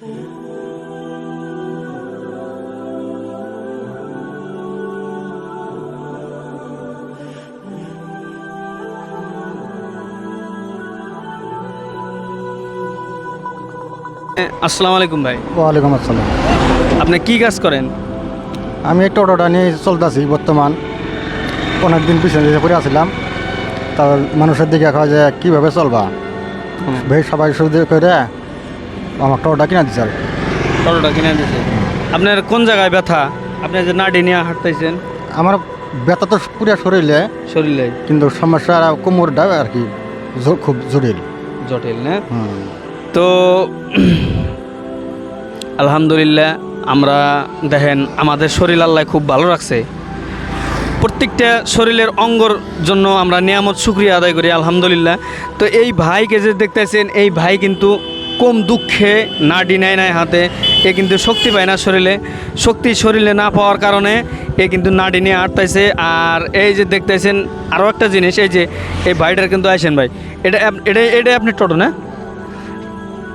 আসসালামু আলাইকুম ভাই। ওয়ালাইকুম আসসালাম। আপনি কি কাজ করেন? আমি এই টোটোটা নিয়ে চলতেছি বর্তমান। অনেক দিন পিছনে যে পড়ে আসছিলাম তার মানুষের দিকে কয় যে কীভাবে চলবা? ভাই সবাই সুবিধা করে আমার টোটোটা কিনা দিচ্ছে আর। কি। টোটোটা কিনে দিয়েছে আপনার কোন জায়গায় ব্যথা? আপনি যে নাডি নিয়ে হাঁটতেছেন। আমার ব্যথা তো পুরো শরীরে শরীরে? কিন্তু সমস্যা কোমরটা আর কি খুব জটিল। জটিল না? তো আলহামদুলিল্লাহ আমরা দেখেন আমাদের শরীর আল্লাহ খুব ভালো রাখছে। প্রত্যেকটা শরীরের অঙ্গর জন্য আমরা নিয়ামত শুক্রিয়া আদায় করি আলহামদুলিল্লাহ। তো এই ভাইকে যে দেখতেছেন এই ভাই কিন্তু কম দুঃখে নাডি নেয় নাই হাতে এ কিন্তু শক্তি পায় না শরীরে। শক্তি শরীরে না পাওয়ার কারণে এ কিন্তু নাডি নিয়ে আটতাইছে। আর এই যে দেখতেছেন আরও একটা জিনিস এই যে এই ভাইটার কিন্তু আইসেন ভাই এটা এটা এটাই আপনি টোটো না?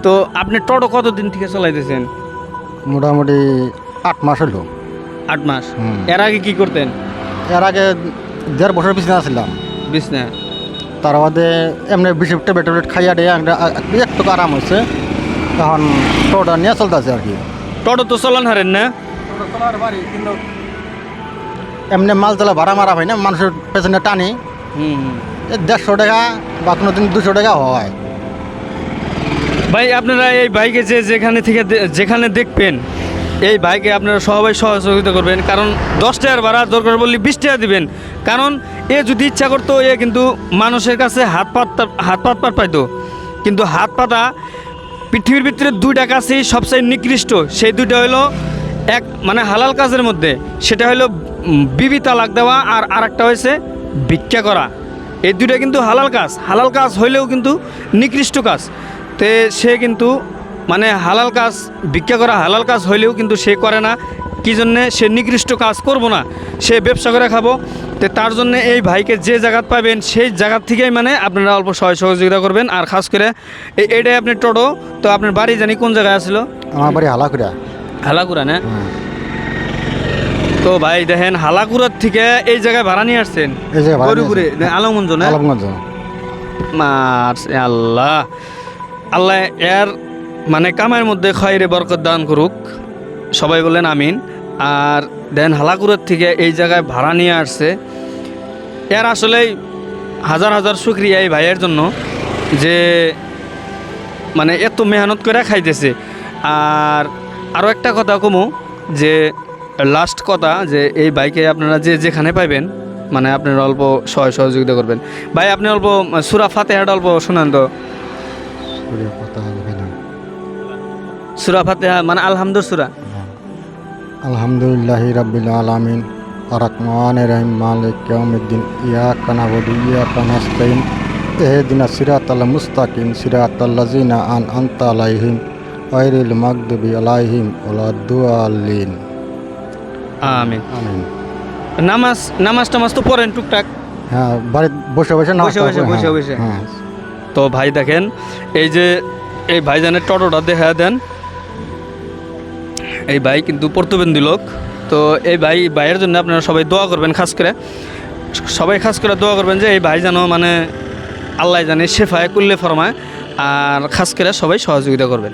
তো আপনি টোটো কতদিন থেকে চালাইতেছেন? মোটামুটি আট মাস হলো আট মাস। এর আগে কি করতেন? এর আগে দেড় বছর বিছনা আসছিলাম বিছনা তার বাদে এমনি বেশি ট্যাবলেট ট্যাবলেট খাইয়া দিয়ে একটা- আরাম হয়েছে এখন টোটোটা নিয়ে চলতেছে আর কি। টোটো তো চলান হারেন না? এমনি মাল চালা ভাড়া মারা হয় না মানুষের পেছনে টানি। দেড়শো টাকা বা কোনো দিন দুশো টাকা হয়। ভাই আপনারা এই বাইকে যে যেখানে থেকে যেখানে দেখবেন এই বাইকে আপনারা সবাই সহযোগিতা করবেন, কারণ দশ টাকার ভাড়া দরকার বললে বিশ টাকা দিবেন। কারণ এ যদি ইচ্ছা করতো, এ কিন্তু মানুষের কাছে হাত পাত হাত পাত পাত পাইতো। কিন্তু হাত পাতা পৃথিবীর ভিতরে দুইটা কাছেই সবচেয়ে নিকৃষ্ট। সেই দুইটা হলো এক মানে হালাল কাজের মধ্যে, সেটা হলো বিবি তালাক দেওয়া আর আরেকটা হয়েছে ভিক্ষা করা। এই দুইটা কিন্তু হালাল কাজ। হালাল কাজ হইলেও কিন্তু নিকৃষ্ট কাজ। তে সে কিন্তু মানে হালাল কাজ ভিক্ষা করা হালাল কাজ হইলেও কিন্তু সে করে না। কি জন্যে? সে নিকৃষ্ট কাজ করব না। সে ব্যবসা করে খাব। তো তার জন্য এই ভাইকে যে জায়গাত পাবেন সেই জায়গার থেকেই মানে আপনারা অল্প সহায় সহযোগিতা করবেন। আর খাস করে এই এটাই আপনি টোটো। তো আপনার বাড়ি জানি কোন জায়গায় আসলো আমার বাড়ি হালাকুড়া। হালাকুড়া না? তো ভাই দেখেন হালাকুড়ার থেকে এই জায়গায় ভাড়া নিয়ে আসছেন? আলমগঞ্জ না? আলমগঞ্জ। মার আল্লাহ আল্লাহ এর মানে কামের মধ্যে খয়রে বরকত দান করুক। সবাই বলেন আমিন। আর দেন হালাকুরের থেকে এই জায়গায় ভাড়া নিয়ে আসছে। এর আসলেই হাজার হাজার শুক্রিয়া এই ভাইয়ের জন্য যে মানে এত মেহনত করে খাইতেছে। আর আরও একটা কথা কমু, যে লাস্ট কথা, যে এই বাইকে আপনারা যে যেখানে পাইবেন মানে আপনারা অল্প সহায় সহযোগিতা করবেন। ভাই, আপনি অল্প, সুরা ফাতেহাটা অল্প শোনান তো। সুরা ফাতেহা মানে আলহামদুল সুরা। আলহামদুলিল্লাহ রাব্বিল আলামিন আররহমান রহিম মালিক ইয়াউমিদ্দিন ইয়াকা নাবুদু ইয়াকা নাস্তাইন ইহদিনাস সিরাতাল মুস্তাকিম সিরাতাল লাযিনা আনআমতা আলাইহিম গায়রিল মাগদুবি আলাইহিম ওয়ালাদ-দাল্লিন আমিন। আমিন। নামাজ নামাজ টামাজ তো পড়েন টুকটাক? হ্যাঁ বাড়ি বসে বসে বসে বসে, বসে বসে। হ্যাঁ। তো ভাই দেখেন এই যে এই ভাইজানের টোটোটা দেখা দেন এই ভাই কিন্তু প্রতিবন্ধী লোক। তো এই ভাই, ভাইয়ের জন্য আপনারা সবাই দোয়া করবেন খাস করে। সবাই খাস করে দোয়া করবেন যে এই ভাই যেন মানে আল্লাহ জানে, শেফায়, কুল্লে ফরমায়, আর খাস করে সবাই সহযোগিতা করবেন।